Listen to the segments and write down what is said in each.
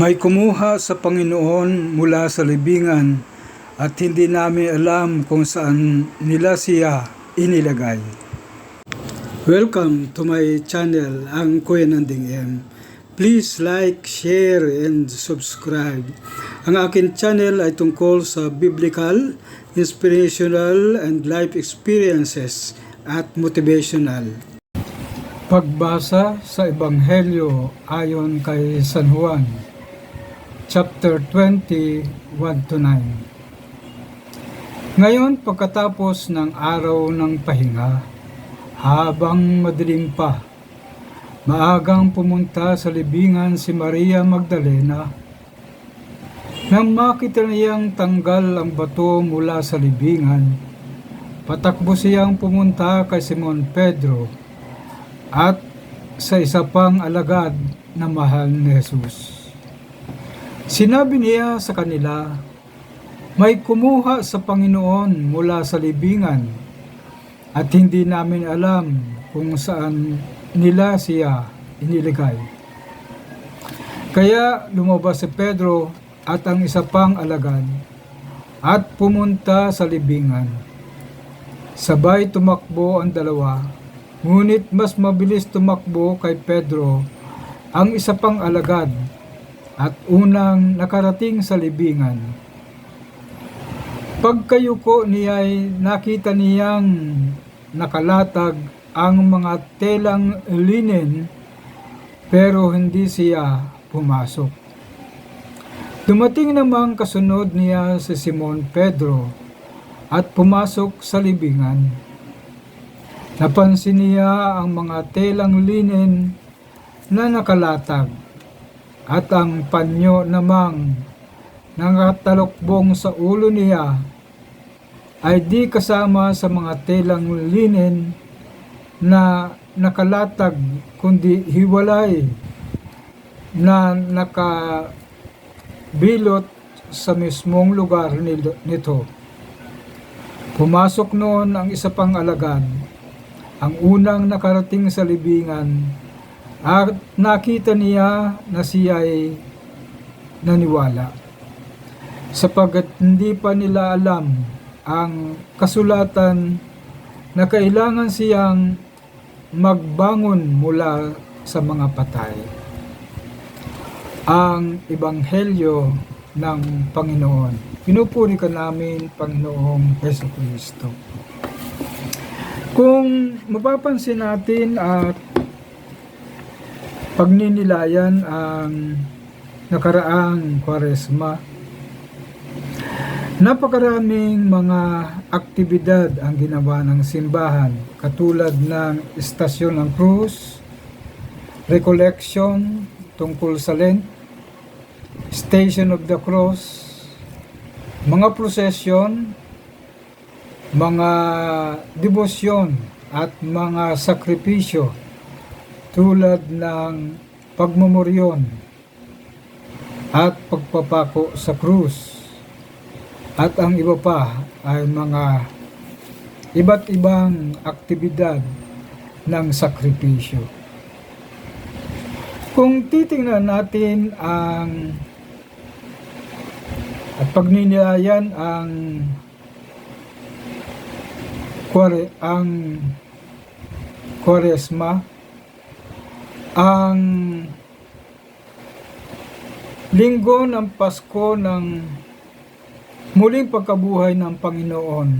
May kumuha sa Panginoon mula sa libingan at hindi namin alam kung saan nila siya inilagay. Welcome to my channel, ang Kuya Nanding M. Please like, share, and subscribe. Ang akin channel ay tungkol sa biblical, inspirational, and life experiences at motivational. Pagbasa sa Ebanghelyo ayon kay San Juan, chapter 20, 1 to 9. Ngayon, pagkatapos ng araw ng pahinga, habang madilim pa, maagang pumunta sa libingan si Maria Magdalena. Nang makita niyang tanggal ang bato mula sa libingan, patakbo siyang pumunta kay Simon Pedro at sa isa pang alagad na mahal ni Jesus. Sinabi niya sa kanila, may kumuha sa Panginoon mula sa libingan at hindi namin alam kung saan nila siya iniligay. Kaya lumabas si Pedro at ang isa pang alagad at pumunta sa libingan. Sabay tumakbo ang dalawa, ngunit mas mabilis tumakbo kay Pedro ang isa pang alagad at unang nakarating sa libingan. Pagkayuko niya ay nakita niyang nakalatag ang mga telang linen pero hindi siya pumasok. Dumating namang kasunod niya si Simon Pedro at pumasok sa libingan. Napansin niya ang mga telang linen na nakalatag at ang panyo namang nangatalokbong sa ulo niya ay di kasama sa mga telang linen na nakalatag kundi hiwalay na nakabilot sa mismong lugar nito. Pumasok noon ang isa pang alagad, ang unang nakarating sa libingan at nakita niya na siya ay naniwala. Sapagat hindi pa nila alam ang kasulatan na kailangan siyang magbangon mula sa mga patay. Ang Ebanghelyo ng Panginoon. Pinupuri ka namin, Panginoong Yeso Kristo. Kung mapapansin natin at pagninilayan ang nakaraang kwaresma, Napakaraming mga aktibidad ang ginawa ng simbahan katulad ng Estasyon ng Cruz, Recollection tungkol sa Lent, Station of the Cross, mga prosesyon, mga debosyon at mga sakripisyo tulad ng pagmamoryon at pagpapako sa krus at ang iba pa ay mga iba't ibang aktibidad ng sakripisyo. Kung titingnan natin ang at pagninilayan ang kware, ang kwaresma ang linggo ng Pasko ng muling pagkabuhay ng Panginoon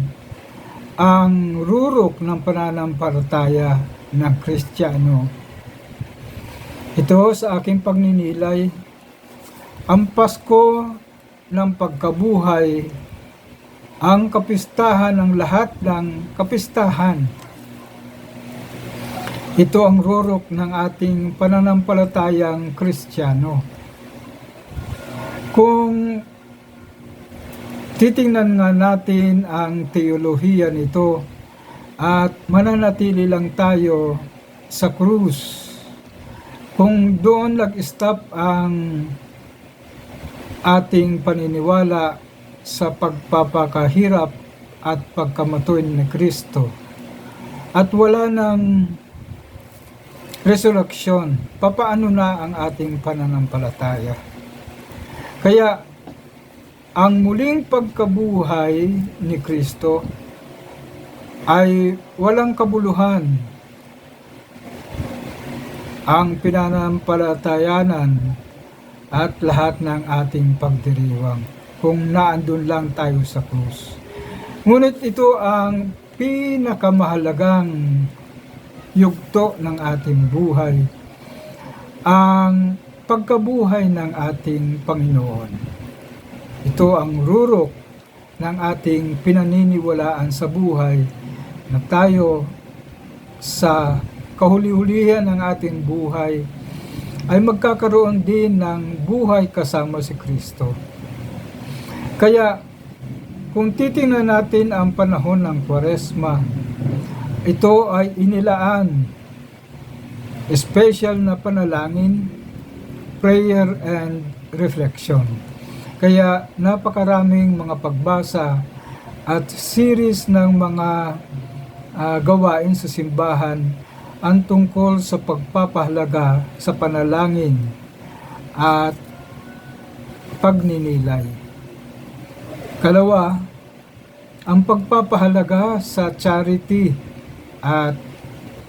ang rurok ng pananampalataya ng Kristiyano. Ito sa aking pagninilay, ang Pasko ng pagkabuhay, ang kapistahan ng lahat ng kapistahan. Ito ang rurok ng ating pananampalatayang Kristiyano. Kung Titingnan nga natin ang teolohiya nito at mananatili lang tayo sa krus. Kung doon nag-stop ang ating paniniwala sa pagpapakahirap at pagkamatuin ni Kristo at wala ng resurrection, papaano na ang ating pananampalataya? Kaya ang muling pagkabuhay ni Kristo ay walang kabuluhan. Ang pinanampalatayanan at lahat ng ating pagdiriwang kung naandun lang tayo sa krus. Ngunit ito ang pinakamahalagang yugto ng ating buhay, ang pagkabuhay ng ating Panginoon. Ito ang rurok ng ating pinaniniwalaan sa buhay na tayo sa kahuli-hulihan ng ating buhay ay magkakaroon din ng buhay kasama si Kristo. Kaya kung titingnan natin ang panahon ng Kwaresma, ito ay inilaan special na panalangin, prayer and reflection. Kaya napakaraming mga pagbasa at series ng mga ah, gawain sa simbahan ang tungkol sa pagpapahalaga sa panalangin at pagninilay. Kalawa, ang pagpapahalaga sa charity at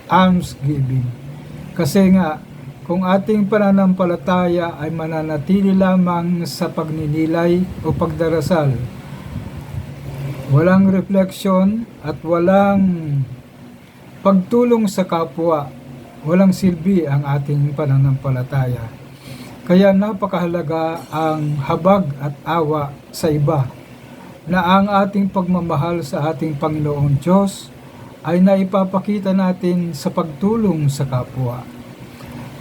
almsgiving. Kasi nga, kung ating pananampalataya ay mananatili lamang sa pagninilay o pagdarasal, walang refleksyon at walang pagtulong sa kapwa, walang silbi ang ating pananampalataya. Kaya napakahalaga ang habag at awa sa iba na ang ating pagmamahal sa ating Panginoong Diyos ay naipapakita natin sa pagtulong sa kapwa.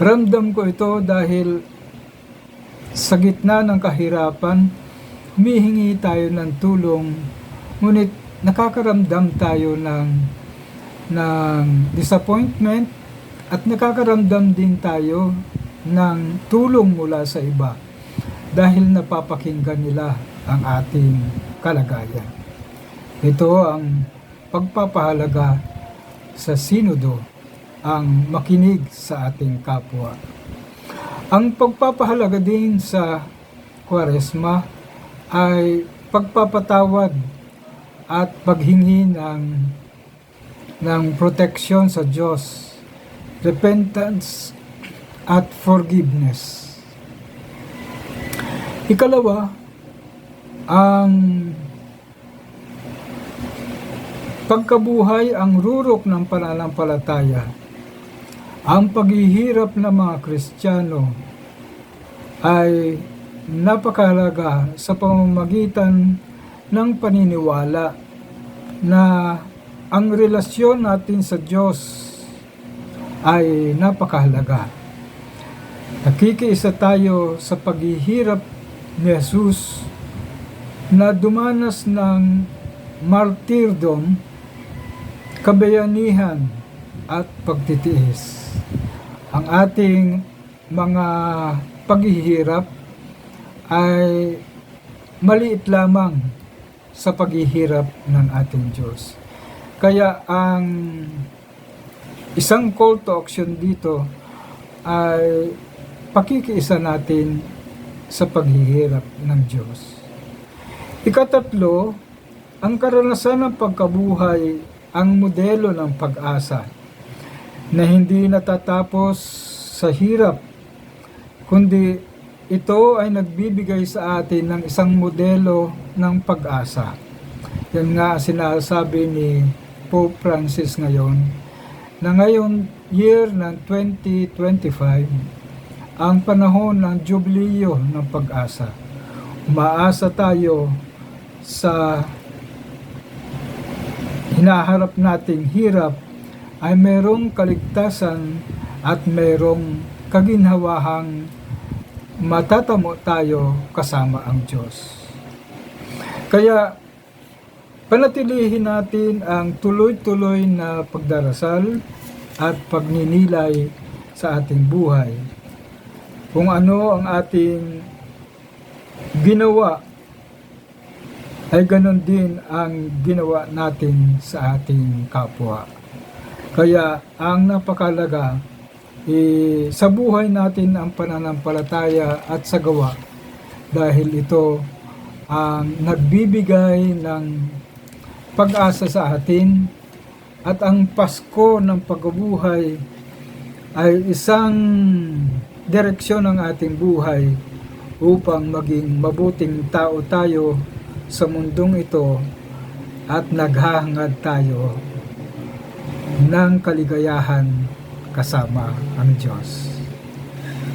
Ramdam ko ito dahil sa gitna ng kahirapan, humihingi tayo ng tulong, ngunit nakakaramdam tayo ng, ng disappointment at nakakaramdam din tayo ng tulong mula sa iba dahil napapakinggan nila ang ating kalagayan. Ito ang pagpapahalaga sa sinodo ang makinig sa ating kapwa. Ang pagpapahalaga din sa kwaresma ay pagpapatawad at paghingi ng ng proteksyon sa Diyos, repentance at forgiveness. Ikalawa, ang pagkabuhay ang rurok ng pananampalataya. Ang paghihirap ng mga Kristiyano ay napakahalaga sa pamamagitan ng paniniwala na ang relasyon natin sa Diyos ay napakahalaga. Nakikiisa tayo sa paghihirap ni Jesus na dumanas ng martyrdom, kabayanihan at pagtitiis. Ang ating mga paghihirap ay maliit lamang sa paghihirap ng ating Diyos. Kaya ang isang call to action dito ay pakikiisa natin sa paghihirap ng Diyos. Ikatatlo, ang karanasan ng pagkabuhay ang modelo ng pag-asa na hindi natatapos sa hirap, kundi ito ay nagbibigay sa atin ng isang modelo ng pag-asa. Yan nga sinasabi ni Pope Francis ngayon na ngayon year ng 2025 ang panahon ng jubileo ng pag-asa. Umaasa tayo sa hinaharap nating hirap ay merong kaligtasan at merong kaginhawahang matatamo tayo kasama ang Diyos. Kaya panatilihin natin ang tuloy-tuloy na pagdarasal at pagninilay sa ating buhay. Kung ano ang ating ginawa ay ganon din ang ginawa natin sa ating kapwa. Kaya ang napakalaga eh, sa buhay natin ang pananampalataya at sa gawa dahil ito ang nagbibigay ng pag-asa sa atin at ang Pasko ng pagkabuhay ay isang direksyon ng ating buhay upang maging mabuting tao tayo sa mundong ito at naghahangad tayo ng kaligayahan kasama ang Diyos.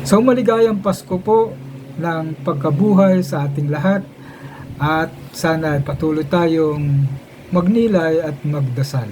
So maligayang Pasko po ng pagkabuhay sa ating lahat at sana patuloy tayong magnilay at magdasal.